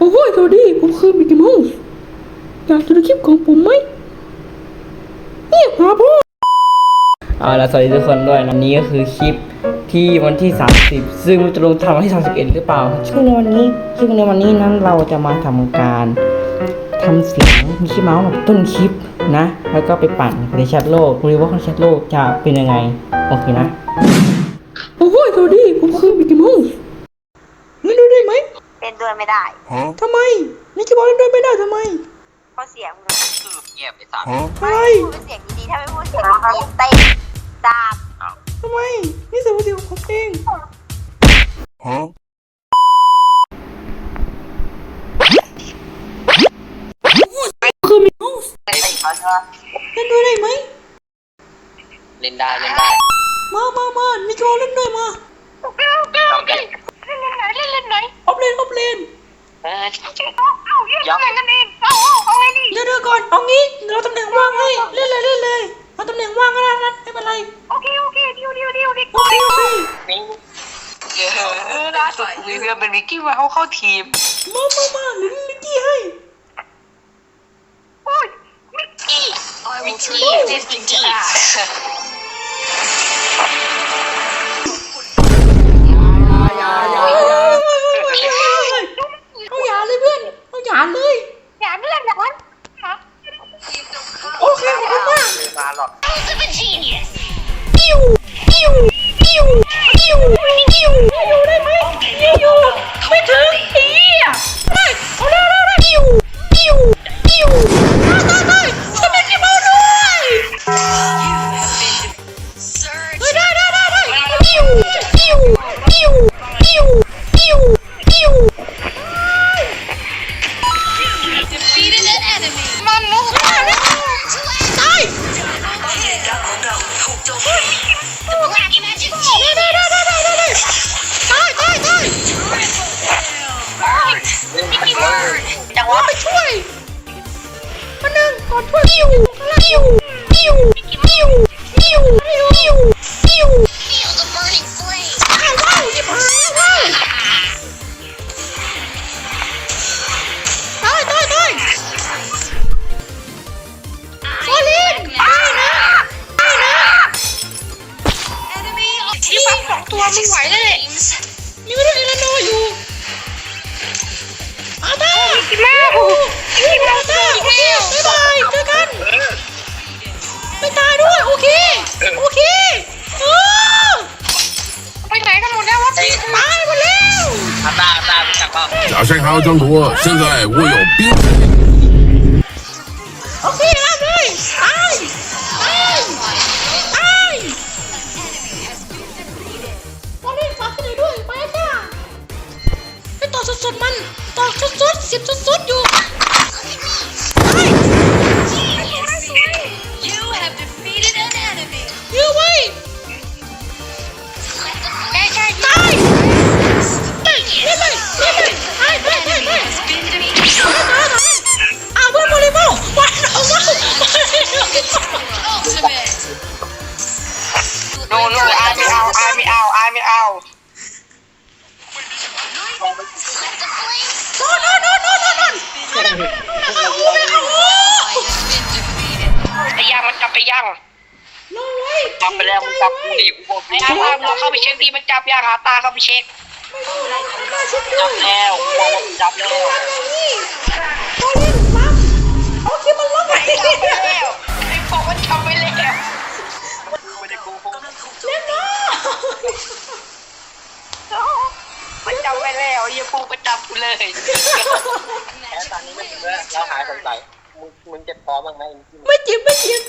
โอ้โหสวัสดี ผมคือมิกกี้เมาส์อยากจะดูคลิปของผมไหมเนี่ยหาพ่อเอาละสวัสดีทุกคนด้วยนะนี่ก็คือคลิปที่วันที่ 30 ซึ่งจะลงทำวันที่ 31 หรือเปล่าซึ่งในวันนี้ซึ่งในวันนี้นั้นเราจะมาทำการทำเสียงมิกกี้เมาส์แบบต้นคลิปนะ แล้วก็ไปปั่นในแชทโลกดูว่าในแชทโลกจะเป็นยังไง โอเคนะ โอ้โหสวัสดี ผมคือมิกกี้เมาส์เล่นด้วยได้ไหม เล่น ด้วยไม่ได้ ทำไมมิกกี้เมาส์เล่นด้วยไม่ได้ทำไมเพราะเสียงมันเงียบไปสามอะไร พูดเป็นเสียงดีๆถ้าไม่พูดเสียงดีๆเต้นจามทำไม นี่สวัสดีของผมเองคือมิกกี้เมาส์เล่นเขาใช่ไหมเล่นด้วยได้ไหม เล่นได้เล่นได้ มามามามิกกี้เมาส์เล่นด้วยมา เรื่องเป็นมิกกี้เมาส์เข้าทีม มามามาเดี๋ยวมิกกี้ให้ โอ้ยมิกกี้มิกกี้มิกกี้เอาหยาเลยเพื่อนเอาหยาเลย อย่าเล่นอย่างนั้นฮะโอเคขอบคุณมาก มาหรอกปิ้วปิ้วปิ้ว อนช่วยปิ้วปิ้วปิ้วปิ้วปิ้วปิ้วปิ้วว้าวว้าวหยิบหายว้าวตายตายตายโอลินตายนะตายนะมีปั๊บสองตัวมึงไหวเลย โอเคเออ ไปไหนกันหมดแล้ววะ ตายหมดแล้ว อาตาอาตาจับเปล่า 假山还要挣脱，现在我有兵。 ย่างมันจับไปย่างรอไว้จับไปแล้วมันจับกูดิกูบอกไอ้อาตามึงเข้าไปเช็คดีมันจับย่างอาตาเข้าไปเช็คไม่ต้องอะไรไม่ต้องเช็คด้จัวบยแล้วบอกว่าจับแล้วนี่โอ้ยปั๊บโอเคมันล็อกไปจับไปแล้วไอ้บอกว่าจับไปแล้วไม่ได้กูเล่นนะมันจับไปแล้วไอ้พวกก็จับกูเลยแค่ตอนนี้ไม่ถึงแล้วเราหายสงสัยมึงมึงเจ็บคอบ้างไหมไม่เจ็บไม่เจ็บ